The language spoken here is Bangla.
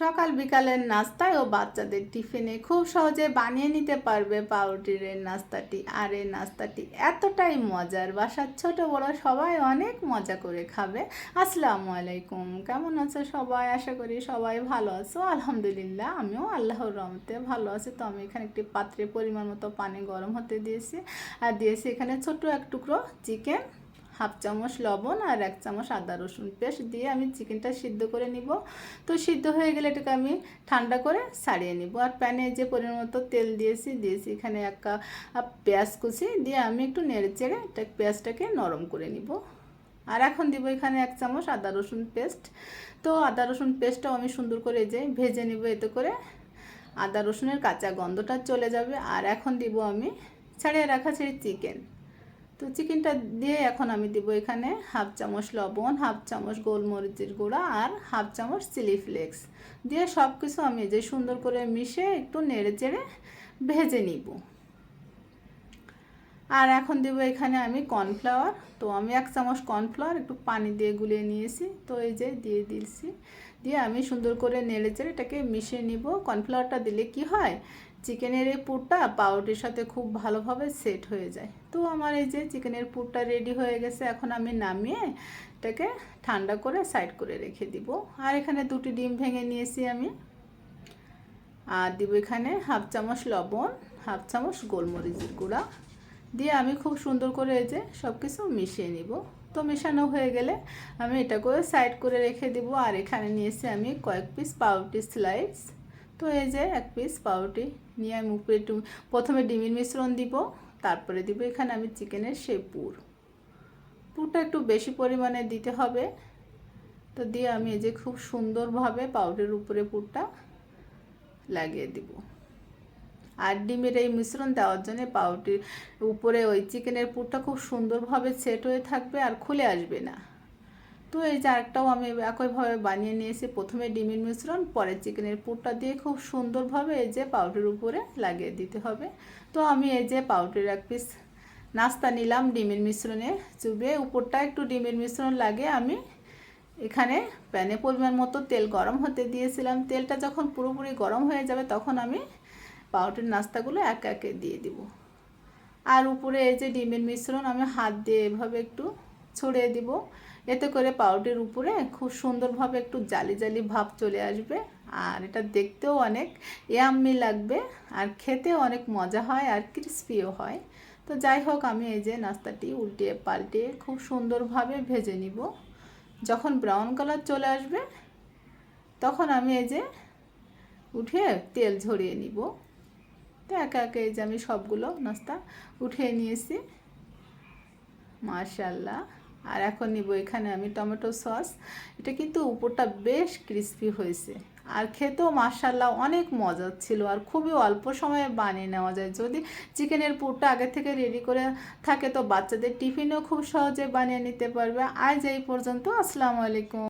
সকাল বিকালের নাস্তায় ও বাচ্চাদের টিফিনে খুব সহজে বানিয়ে নিতে পারবে পাউরুটির নাস্তাটি। আর এই নাস্তাটি এতটাই মজার, বাসার ছোট বড় সবাই অনেক মজা করে খাবে। আসসালামু আলাইকুম, কেমন আছো সবাই? আশা করি সবাই ভালো আছো। আলহামদুলিল্লাহ, আমিও আল্লাহর রহমতে ভালো আছি। তো আমি এখানে একটি পাত্রে পরিমাণ মতো পানি গরম হতে দিয়েছি। আর দিয়েছি এখানে ছোট এক টুকরো চিকেন। হাফ চামচ লবণ আর এক চামচ আদা রসুন পেস্ট দিয়ে আমি চিকেনটা সিদ্ধ করে নিব। তো সিদ্ধ হয়ে গেলে এটাকে আমি ঠান্ডা করে ছাড়িয়ে নিব। আর প্যানে যে পরিমাণ মতো তেল দিয়েছি দিয়েছি এখানে এক কাপ পেঁয়াজ কুচি দিয়ে আমি একটু নেড়ে চেড়ে এটা পেঁয়াজটাকে নরম করে নিব। আর এখন দিব এখানে এক চামচ আদা রসুন পেস্ট। তো আদা রসুন পেস্টটাও আমি সুন্দর করে যে ভেজে নিব এতে করে। আদা রসুনের কাঁচা গন্ধটা চলে যাবে। আর এখন দিব আমি ছাড়িয়ে রাখা সেই চিকেন। তো চিকেনটা দিয়ে এখন আমি দিব এখানে হাফ চামচ লবণ, হাফ চামচ গোলমরিচের গুঁড়া আর হাফ চামচ চিলি ফ্লেক্স। দিয়ে সব কিছু আমি যে সুন্দর করে মিশে একটু নেড়ে চেড়ে ভেজে নিব। আর এখন দেব এখানে আমি কর্নফ্লাওয়ার। তো আমি এক চামচ কর্নফ্লাওয়ার একটু পানি দিয়ে গুলিয়ে নিয়েছি। তো এই যে দিয়ে দিয়েছি। দিয়ে আমি সুন্দর করে নেড়ে চেড়ে এটাকে মিশিয়ে নিব। কর্নফ্লাওয়ারটা দিলে কি হয়? চিকেনের এই পুরটা পাউরুটির সাথে খুব ভালোভাবে সেট হয়ে যায়। তো আমার এই যে চিকেনের পুরটা রেডি হয়ে গেছে, এখন আমি নামিয়ে এটাকে ঠান্ডা করে সাইড করে রেখে দিব। আর এখানে দুটি ডিম ভেঙে নিয়েছি আমি। আর দিব এখানে হাফ চামচ লবণ, হাফ চামচ গোলমরিচের গুঁড়া। দিয়ে আমি খুব সুন্দর করে এই যে সব কিছু মিশিয়ে নিব। তো মেশানো হয়ে গেলে আমি এটা করে সাইড করে রেখে দিব আর এখানে নিয়েছি আমি কয়েক পিস পাউরুটি স্লাইস তো এই যে এক পিস পাউরুটি নিয়ে আমি উপরে প্রথমে ডিমের মিশ্রণ দিব, তারপরে দিব এখানে আমি চিকেনের সেই পুর পুরটা একটু বেশি পরিমাণে দিতে হবে। তো দিয়ে আমি এই যে খুব সুন্দরভাবে পাউডারের উপরে পুরটা লাগিয়ে দিব। আর ডিমের এই মিশ্রণ দেওয়ার জন্য পাউটির উপরে ওই চিকেনের পুরটা খুব সুন্দরভাবে সেট হয়ে থাকবে আর খুলে আসবে না। তো এই যে আরেকটাও আমি একইভাবে বানিয়ে নিয়েছি। প্রথমে ডিমের মিশ্রণ, পরে চিকেনের পুরটা দিয়ে খুব সুন্দরভাবে এই যে পাউডার উপরে লাগিয়ে দিতে হবে। তো আমি এই যে পাউডার এক পিস নাস্তা নিলাম ডিমের মিশ্রণে চুবিয়ে উপরটা একটু ডিমের মিশ্রণ লাগে আমি এখানে প্যানে পরিমাণ মতো তেল গরম হতে দিয়েছিলাম। তেলটা যখন পুরোপুরি গরম হয়ে যাবে তখন আমি পাউডার নাস্তাগুলো এক একে দিয়ে দিব। আর উপরে এই যে ডিমের মিশ্রণ আমি হাত দিয়ে এভাবে একটু ছড়িয়ে দিব। এতে করে পাউডারের উপরে খুব সুন্দরভাবে একটু জালি জালি ভাব চলে আসবে। আর এটা দেখতেও অনেক ইয়াম্মি লাগবে আর খেতেও অনেক মজা হয় আর ক্রিস্পিও হয়। তো যাই হোক, আমি এই যে নাস্তাটি উল্টিয়ে পাল্টিয়ে খুব সুন্দরভাবে ভেজে নিব। যখন ব্রাউন কালার চলে আসবে, তখন আমি এই যে উঠে তেল ঝরিয়ে নিব। তো একা একে এই যে আমি সবগুলো নাস্তা উঠিয়ে নিয়েছি। মার্শাল্লাহ আর এখন নিব এখানে আমি টমেটো সস। এটা কিন্তু উপরটা বেশ ক্রিস্পি হয়েছে। আর খেতেও মার্শাল্লাহ অনেক মজা ছিল আর খুবই অল্প সময়ে বানিয়ে নেওয়া যায়। যদি চিকেনের পুরটা আগে থেকে রেডি করে থাকে তো বাচ্চাদের টিফিনও খুব সহজে বানিয়ে নিতে পারবে। আজ এই পর্যন্ত। আসসালামু আলাইকুম।